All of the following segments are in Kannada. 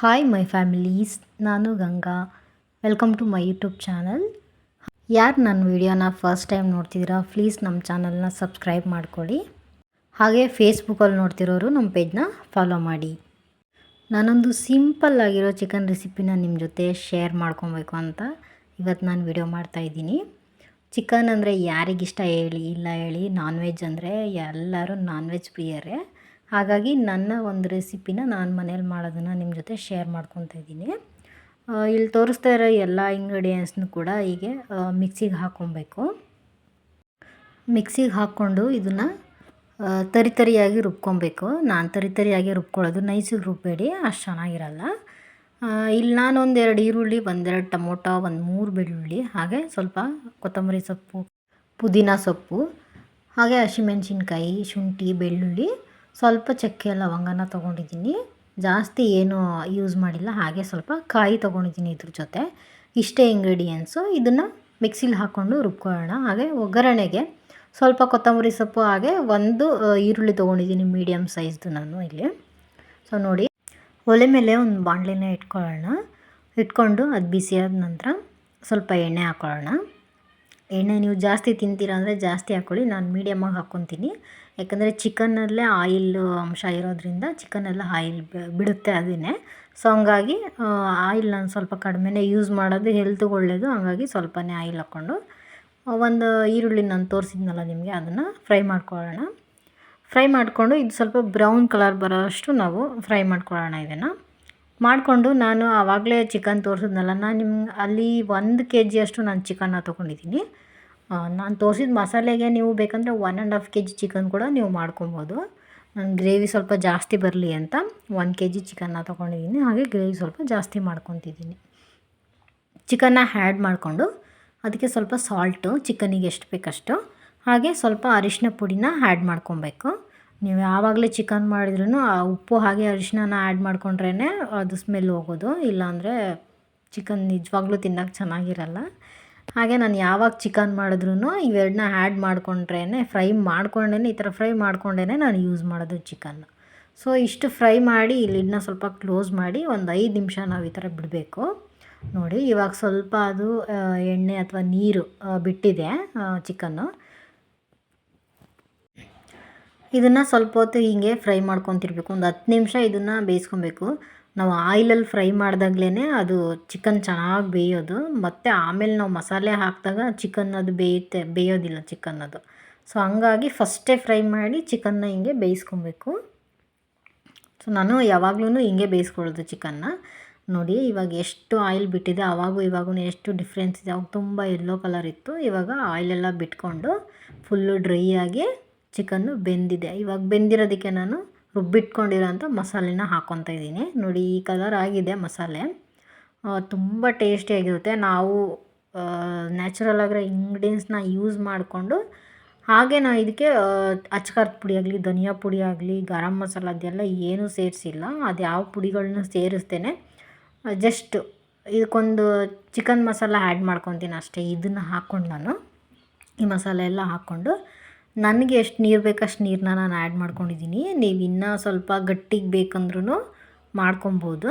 ಹಾಯ್ ಮೈ ಫ್ಯಾಮಿಲೀಸ್ ನಾನು Ganga welcome to my YouTube channel ಯಾರು ನನ್ನ ವಿಡಿಯೋನ ಫಸ್ಟ್ ಟೈಮ್ ನೋಡ್ತಿದ್ದೀರಾ ಪ್ಲೀಸ್ ನಮ್ಮ ಚಾನಲ್ನ ಸಬ್ಸ್ಕ್ರೈಬ್ ಮಾಡ್ಕೊಳ್ಳಿ ಹಾಗೆ ಫೇಸ್ಬುಕ್ಕಲ್ಲಿ ನೋಡ್ತಿರೋರು ನಮ್ಮ ಪೇಜ್ನ ಫಾಲೋ ಮಾಡಿ. ನಾನೊಂದು ಸಿಂಪಲ್ ಆಗಿರೋ ಚಿಕನ್ ರೆಸಿಪಿನ ನಿಮ್ಮ ಜೊತೆ ಶೇರ್ ಮಾಡ್ಕೊಬೇಕು ಅಂತ ಇವತ್ತು ನಾನು ವಿಡಿಯೋ ಮಾಡ್ತಾಯಿದ್ದೀನಿ ಚಿಕನ್ ಅಂದರೆ ಯಾರಿಗಿಷ್ಟ ಹೇಳಿ, ಇಲ್ಲ ಹೇಳಿ ನಾನ್ ವೆಜ್ ಅಂದರೆ ಎಲ್ಲರೂ ನಾನ್ ವೆಜ್ ಪ್ರಿಯರೇ. ಹಾಗಾಗಿ ನನ್ನ ಒಂದು ರೆಸಿಪಿನ ನಾನು ಮನೇಲಿ ಮಾಡೋದನ್ನು ನಿಮ್ಮ ಜೊತೆ ಶೇರ್ ಮಾಡ್ಕೊತ ಇದ್ದೀನಿ. ಇಲ್ಲಿ ತೋರಿಸ್ತಾ ಇರೋ ಎಲ್ಲ ಇಂಗ್ರೀಡಿಯೆಂಟ್ಸ್ನು ಕೂಡ ಹೀಗೆ ಮಿಕ್ಸಿಗೆ ಹಾಕ್ಕೊಬೇಕು ಮಿಕ್ಸಿಗೆ ಹಾಕ್ಕೊಂಡು ಇದನ್ನು ತರಿ ತರಿಯಾಗಿ ರುಬ್ಕೊಬೇಕು. ನಾನು ತರಿ ತರಿಯಾಗಿ ರುಬ್ಕೊಳ್ಳೋದು ನೈಸಿಗೆ ರುಬ್ಬೇಡಿ, ಅಷ್ಟು ಚೆನ್ನಾಗಿರಲ್ಲ. ಇಲ್ಲಿ ನಾನು ಒಂದೆರಡು ಈರುಳ್ಳಿ, ಒಂದೆರಡು ಟೊಮೊಟೊ, ಒಂದು ಮೂರು ಬೆಳ್ಳುಳ್ಳಿ, ಹಾಗೆ ಸ್ವಲ್ಪ ಕೊತ್ತಂಬರಿ ಸೊಪ್ಪು, ಪುದೀನ ಸೊಪ್ಪು, ಹಾಗೆ ಹಸಿಮೆಣ್ಸಿನ್ಕಾಯಿ, ಶುಂಠಿ, ಬೆಳ್ಳುಳ್ಳಿ ಸ್ವಲ್ಪ ಚಕ್ಕೆ ಲವಂಗನ ತೊಗೊಂಡಿದ್ದೀನಿ. ಜಾಸ್ತಿ ಏನು ಯೂಸ್ ಮಾಡಿಲ್ಲ, ಹಾಗೆ ಸ್ವಲ್ಪ ಕಾಯಿ ತೊಗೊಂಡಿದ್ದೀನಿ ಇದ್ರ ಜೊತೆ. ಇಷ್ಟೇ ಇಂಗ್ರೀಡಿಯೆಂಟ್ಸು ಇದನ್ನು ಮಿಕ್ಸಿಲಿ ಹಾಕ್ಕೊಂಡು ರುಬ್ಕೊಳ್ಳೋಣ. ಹಾಗೆ ಒಗ್ಗರಣೆಗೆ ಸ್ವಲ್ಪ ಕೊತ್ತಂಬರಿ ಸೊಪ್ಪು, ಹಾಗೆ ಒಂದು ಈರುಳ್ಳಿ ತೊಗೊಂಡಿದ್ದೀನಿ ಮೀಡಿಯಮ್ ಸೈಜ್ದು ನಾನು ಇಲ್ಲಿ. ಸೊ ನೋಡಿ, ಒಲೆ ಮೇಲೆ ಒಂದು ಬಾಣಲೆನ ಇಟ್ಕೊಳ್ಳೋಣ. ಇಟ್ಕೊಂಡು ಅದು ಬಿಸಿಯಾದ ನಂತರ ಸ್ವಲ್ಪ ಎಣ್ಣೆ ಹಾಕ್ಕೊಳ್ಳೋಣ ಎಣ್ಣೆ ನೀವು ಜಾಸ್ತಿ ತಿಂತೀರ ಅಂದರೆ ಜಾಸ್ತಿ ಹಾಕ್ಕೊಳ್ಳಿ. ನಾನು ಮೀಡಿಯಮಾಗಿ ಹಾಕ್ಕೊತೀನಿ. ಯಾಕಂದರೆ ಚಿಕನಲ್ಲೇ ಆಯಿಲ್ ಅಂಶ ಇರೋದ್ರಿಂದ ಚಿಕನೆಲ್ಲ ಆಯಿಲ್ ಬಿಡುತ್ತೆ ಅದನ್ನೇ ಸೊ ಹಂಗಾಗಿ ಆಯಿಲ್ ನಾನು ಸ್ವಲ್ಪ ಕಡಿಮೆನೇ ಯೂಸ್ ಮಾಡೋದು ಹೆಲ್ತ್ಗೆ ಒಳ್ಳೆಯದು ಹಂಗಾಗಿ ಸ್ವಲ್ಪನೇ ಆಯಿಲ್ ಹಾಕ್ಕೊಂಡು ಒಂದು ಈರುಳ್ಳಿ ನಾನು ತೋರಿಸಿದ್ನಲ್ಲ ನಿಮಗೆ, ಅದನ್ನು ಫ್ರೈ ಮಾಡ್ಕೊಳ್ಳೋಣ. ಫ್ರೈ ಮಾಡಿಕೊಂಡು ಇದು ಸ್ವಲ್ಪ ಬ್ರೌನ್ ಕಲರ್ ಬರೋಷ್ಟು ನಾವು ಫ್ರೈ ಮಾಡ್ಕೊಳ್ಳೋಣ ಇದನ್ನು. ಮಾಡಿಕೊಂಡು ನಾನು ಆವಾಗಲೇ ಚಿಕನ್ ತೋರಿಸಿದ್ನಲ್ಲ, ನಾನು ನಿಮ್ಗೆ ಅಲ್ಲಿ ಒಂದು ಕೆ ಜಿಯಷ್ಟು ನಾನು ಚಿಕನ್ನ ತೊಗೊಂಡಿದ್ದೀನಿ. ನಾನು ತೋರಿಸಿದ ಮಸಾಲೆಗೆ ನೀವು ಬೇಕಂದರೆ one and half K G chicken ಕೂಡ ನೀವು ಮಾಡ್ಕೊಬೋದು. ನಾನು ಗ್ರೇವಿ ಸ್ವಲ್ಪ ಜಾಸ್ತಿ ಬರಲಿ ಅಂತ ಒನ್ ಕೆ ಜಿ ಚಿಕನ್ನ ತೊಗೊಂಡಿದ್ದೀನಿ. ಹಾಗೆ ಗ್ರೇವಿ ಸ್ವಲ್ಪ ಜಾಸ್ತಿ ಮಾಡ್ಕೊತಿದ್ದೀನಿ. ಚಿಕನ್ನ ಹ್ಯಾಡ್ ಮಾಡಿಕೊಂಡು ಅದಕ್ಕೆ ಸ್ವಲ್ಪ ಸಾಲ್ಟು ಚಿಕನಿಗೆ ಎಷ್ಟು ಬೇಕಷ್ಟು ಹಾಗೆ ಸ್ವಲ್ಪ ಅರಿಶಿನ ಪುಡಿನ ಆ್ಯಡ್ ಮಾಡ್ಕೊಬೇಕು. ನೀವು ಯಾವಾಗಲೇ ಚಿಕನ್ ಮಾಡಿದ್ರೂ ಆ ಉಪ್ಪು ಹಾಗೆ ಅರಿಶಿನ ಆ್ಯಡ್ ಮಾಡಿಕೊಂಡ್ರೇ ಅದು ಸ್ಮೆಲ್ ಹೋಗೋದು. ಇಲ್ಲಾಂದರೆ ಚಿಕನ್ ನಿಜವಾಗ್ಲೂ ತಿನ್ನೋಕೆ ಚೆನ್ನಾಗಿರಲ್ಲ. ಹಾಗೆ ನಾನು ಯಾವಾಗ ಚಿಕನ್ ಮಾಡಿದ್ರೂ ಇವೆರಡನ್ನ ಆ್ಯಡ್ ಮಾಡಿಕೊಂಡ್ರೇ ಫ್ರೈ ಮಾಡ್ಕೊಂಡೇ ಈ ಥರ ಫ್ರೈ ಮಾಡ್ಕೊಂಡೇ ನಾನು ಯೂಸ್ ಮಾಡೋದು ಚಿಕನ್ನ ಸೊ ಇಷ್ಟು ಫ್ರೈ ಮಾಡಿ ಇಲ್ಲಿನ ಸ್ವಲ್ಪ ಕ್ಲೋಸ್ ಮಾಡಿ ಒಂದು ಐದು ನಿಮಿಷ ನಾವು ಈ ಥರ ಬಿಡಬೇಕು. ನೋಡಿ, ಇವಾಗ ಸ್ವಲ್ಪ ಅದು ಎಣ್ಣೆ ಅಥವಾ ನೀರು ಬಿಟ್ಟಿದೆ ಚಿಕನ್ನು ಇದನ್ನು ಸ್ವಲ್ಪ ಹೊತ್ತು ಹೀಗೆ ಫ್ರೈ ಮಾಡ್ಕೊತಿರ್ಬೇಕು. ಒಂದು ಹತ್ತು ನಿಮಿಷ ಇದನ್ನು ಬೇಯಿಸ್ಕೊಬೇಕು. ನಾವು ಆಯಿಲಲ್ಲಿ ಫ್ರೈ ಮಾಡಿದಾಗ್ಲೇ ಅದು ಚಿಕನ್ ಚೆನ್ನಾಗಿ ಬೇಯೋದು. ಮತ್ತು ಆಮೇಲೆ ನಾವು ಮಸಾಲೆ ಹಾಕಿದಾಗ ಚಿಕನ್ ಅದು ಬೇಯುತ್ತೆ, ಬೇಯೋದಿಲ್ಲ ಚಿಕನ್ ಅದು. ಸೊ, ಹಂಗಾಗಿ ಫಸ್ಟೇ ಫ್ರೈ ಮಾಡಿ ಚಿಕನ್ನ ಹಿಂಗೆ ಬೇಯಿಸ್ಕೊಬೇಕು. ಸೊ, ನಾನು ಯಾವಾಗಲೂ ಹಿಂಗೆ ಬೇಯಿಸ್ಕೊಳ್ಳೋದು ಚಿಕನ್ನ. ನೋಡಿ, ಇವಾಗ ಎಷ್ಟು ಆಯಿಲ್ ಬಿಟ್ಟಿದೆ, ಆವಾಗೂ ಇವಾಗೂ ಎಷ್ಟು ಡಿಫ್ರೆನ್ಸ್ ಇದೆ. ಅವಾಗ ತುಂಬ ಯೆಲ್ಲೋ ಕಲರ್ ಇತ್ತು. ಇವಾಗ ಆಯಿಲೆಲ್ಲ ಬಿಟ್ಕೊಂಡು ಫುಲ್ಲು ಡ್ರೈ ಆಗಿ ಚಿಕನ್ನು ಬೆಂದಿದೆ. ಇವಾಗ ಬೆಂದಿರೋದಕ್ಕೆ ನಾನು ರುಬ್ಬಿಟ್ಕೊಂಡಿರೋಂಥ ಮಸಾಲೆನ ಹಾಕ್ಕೊತಾ ಇದ್ದೀನಿ. ನೋಡಿ, ಈ ಕಲರ್ ಆಗಿದೆ ಮಸಾಲೆ. ತುಂಬ ಟೇಸ್ಟಿಯಾಗಿರುತ್ತೆ ನಾವು ನ್ಯಾಚುರಲ್ ಆಗಿರೋ ಇಂಗ್ರೀಡಿಯೆಂಟ್ಸ್ನ ಯೂಸ್ ಮಾಡಿಕೊಂಡು, ಹಾಗೆ ನಾ ಇದಕ್ಕೆ ಅಚ್ಕಾರದ ಪುಡಿ ಆಗಲಿ, ಧನಿಯಾ ಪುಡಿ ಆಗಲಿ, ಗರಂ ಮಸಾಲ ಅದೆಲ್ಲ ಏನೂ ಸೇರಿಸಿಲ್ಲ. ಅದು ಯಾವ ಪುಡಿಗಳನ್ನ ಸೇರಿಸ್ತೇನೆ. ಜಸ್ಟ್ ಇದಕ್ಕೊಂದು ಚಿಕನ್ ಮಸಾಲ ಆ್ಯಡ್ ಮಾಡ್ಕೊತೀನಿ ಅಷ್ಟೇ. ಇದನ್ನು ಹಾಕ್ಕೊಂಡು ನಾನು ಈ ಮಸಾಲೆ ಎಲ್ಲ ಹಾಕ್ಕೊಂಡು ನನಗೆ ಎಷ್ಟು ನೀರು ಬೇಕು ಅಷ್ಟು ನೀರನ್ನ ನಾನು ಆ್ಯಡ್ ಮಾಡ್ಕೊಂಡಿದ್ದೀನಿ. ನೀವು ಇನ್ನೂ ಸ್ವಲ್ಪ ಗಟ್ಟಿಗೆ ಬೇಕಂದ್ರೂ ಮಾಡ್ಕೊಬೋದು.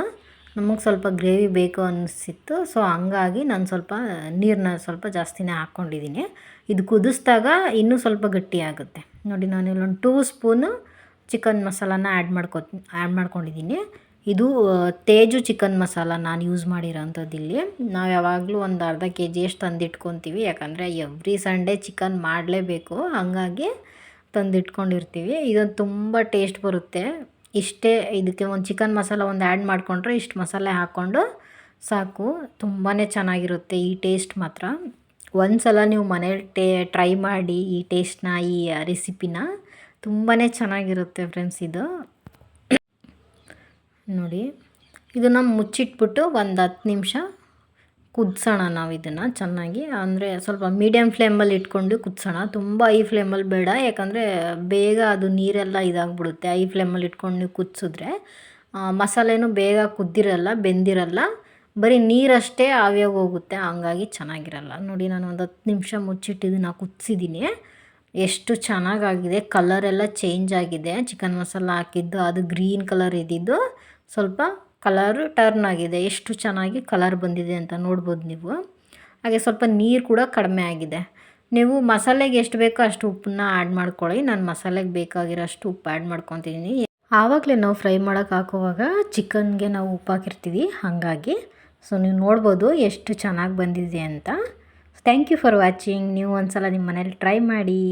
ನಮಗೆ ಸ್ವಲ್ಪ ಗ್ರೇವಿ ಬೇಕು ಅನಿಸಿತ್ತು. ಸೊ ಹಂಗಾಗಿ ನಾನು ಸ್ವಲ್ಪ ನೀರನ್ನ ಸ್ವಲ್ಪ ಜಾಸ್ತಿನೇ ಹಾಕ್ಕೊಂಡಿದ್ದೀನಿ. ಇದು ಕುದಿಸ್ದಾಗ ಇನ್ನೂ ಸ್ವಲ್ಪ ಗಟ್ಟಿಯಾಗುತ್ತೆ ನೋಡಿ ನಾನು ಇಲ್ಲೊಂದು ಟೂ ಸ್ಪೂನು ಚಿಕನ್ ಮಸಾಲಾನ ಆ್ಯಡ್ ಮಾಡ್ಕೊ ಆ್ಯಡ್ ಮಾಡ್ಕೊಂಡಿದ್ದೀನಿ. ಇದು ತೇಜು ಚಿಕನ್ ಮಸಾಲ ನಾನು ಯೂಸ್ ಮಾಡಿರೋಂಥದ್ದು ಇಲ್ಲಿ ನಾವು ಯಾವಾಗಲೂ ಒಂದು ಅರ್ಧ ಕೆ ಜಿಯಷ್ಟು ತಂದಿಟ್ಕೊತೀವಿ. ಯಾಕಂದರೆ ಎವ್ರಿ ಸಂಡೇ ಚಿಕನ್ ಮಾಡಲೇಬೇಕು. ಹಾಗಾಗಿ ತಂದಿಟ್ಕೊಂಡಿರ್ತೀವಿ. ಇದೊಂದು ತುಂಬ ಟೇಸ್ಟ್ ಬರುತ್ತೆ. ಇಷ್ಟೇ ಇದಕ್ಕೆ ಒಂದು ಚಿಕನ್ ಮಸಾಲ ಒಂದು ಆ್ಯಡ್ ಮಾಡಿಕೊಂಡ್ರೆ ಇಷ್ಟು ಮಸಾಲೆ ಹಾಕ್ಕೊಂಡು ಸಾಕು. ತುಂಬಾ ಚೆನ್ನಾಗಿರುತ್ತೆ ಈ ಟೇಸ್ಟ್ ಮಾತ್ರ. ಒಂದು ಸಲ ನೀವು ಮನೇಲಿ ಟೇ ಟ್ರೈ ಮಾಡಿ ಈ ಟೇಸ್ಟ್ನ ಈ ರೆಸಿಪಿನ ತುಂಬಾ ಚೆನ್ನಾಗಿರುತ್ತೆ ಫ್ರೆಂಡ್ಸ್ ಇದು. ನೋಡಿ, ಇದನ್ನು ಮುಚ್ಚಿಟ್ಬಿಟ್ಟು ಒಂದು ಹತ್ತು ನಿಮಿಷ ಕುದಿಸೋಣ ನಾವು ಇದನ್ನು ಚೆನ್ನಾಗಿ. ಅಂದರೆ ಸ್ವಲ್ಪ ಮೀಡಿಯಮ್ ಫ್ಲೇಮಲ್ಲಿ ಇಟ್ಕೊಂಡು ಕುದಿಸೋಣ. ತುಂಬ ಐ ಫ್ಲೇಮಲ್ಲಿ ಬೇಡ, ಯಾಕಂದರೆ ಬೇಗ ಅದು ನೀರೆಲ್ಲ ಇದಾಗ್ಬಿಡುತ್ತೆ. ಐ ಫ್ಲೇಮಲ್ಲಿ ಇಟ್ಕೊಂಡು ನೀವು ಕುದಿಸಿದ್ರೆ ಮಸಾಲೆನೂ ಬೇಗ ಕುದ್ದಿರಲ್ಲ, ಬೆಂದಿರಲ್ಲ. ಬರೀ ನೀರಷ್ಟೇ ಆವಿಯಾಗಿ ಹೋಗುತ್ತೆ, ಹಂಗಾಗಿ ಚೆನ್ನಾಗಿರಲ್ಲ. ನೋಡಿ, ನಾನು ಒಂದು ಹತ್ತು ನಿಮಿಷ ಮುಚ್ಚಿಟ್ಟಿದ್ದನ್ನು ಕುದಿಸಿದ್ದೀನಿ ಎಷ್ಟು ಚೆನ್ನಾಗಾಗಿದೆ ಕಲರೆಲ್ಲ ಚೇಂಜ್ ಆಗಿದೆ. ಚಿಕನ್ ಮಸಾಲ ಹಾಕಿದ್ದು, ಅದು ಗ್ರೀನ್ ಕಲರ್ ಇದ್ದಿದ್ದು. ಸ್ವಲ್ಪ ಕಲರ್ ಟರ್ನ್ ಆಗಿದೆ. ಎಷ್ಟು ಚೆನ್ನಾಗಿ ಕಲರ್ ಬಂದಿದೆ ಅಂತ ನೋಡ್ಬೋದು ನೀವು. ಹಾಗೆ ಸ್ವಲ್ಪ ನೀರು ಕೂಡ ಕಡಿಮೆ ಆಗಿದೆ. ನೀವು ಮಸಾಲೆಗೆ ಎಷ್ಟು ಬೇಕೋ ಅಷ್ಟು ಉಪ್ಪನ್ನ ಆ್ಯಡ್ ಮಾಡ್ಕೊಳ್ಳಿ. ನಾನು ಮಸಾಲೆಗೆ ಬೇಕಾಗಿರೋಷ್ಟು ಉಪ್ಪು ಆ್ಯಡ್ ಮಾಡ್ಕೊತಿದ್ದೀನಿ ಆವಾಗಲೇ ನಾವು ಫ್ರೈ ಮಾಡೋಕೆ ಹಾಕುವಾಗ ಚಿಕನ್ಗೆ ನಾವು ಉಪ್ಪು ಹಾಕಿರ್ತೀವಿ. ಹಾಗಾಗಿ ಸೊ ನೀವು ನೋಡ್ಬೋದು ಎಷ್ಟು ಚೆನ್ನಾಗಿ ಬಂದಿದೆ ಅಂತ. ಥ್ಯಾಂಕ್ ಯು ಫಾರ್ ವಾಚಿಂಗ್ ನೀವು ಒಂದು ಸಲ ನಿಮ್ಮ ಮನೇಲಿ ಟ್ರೈ ಮಾಡಿ.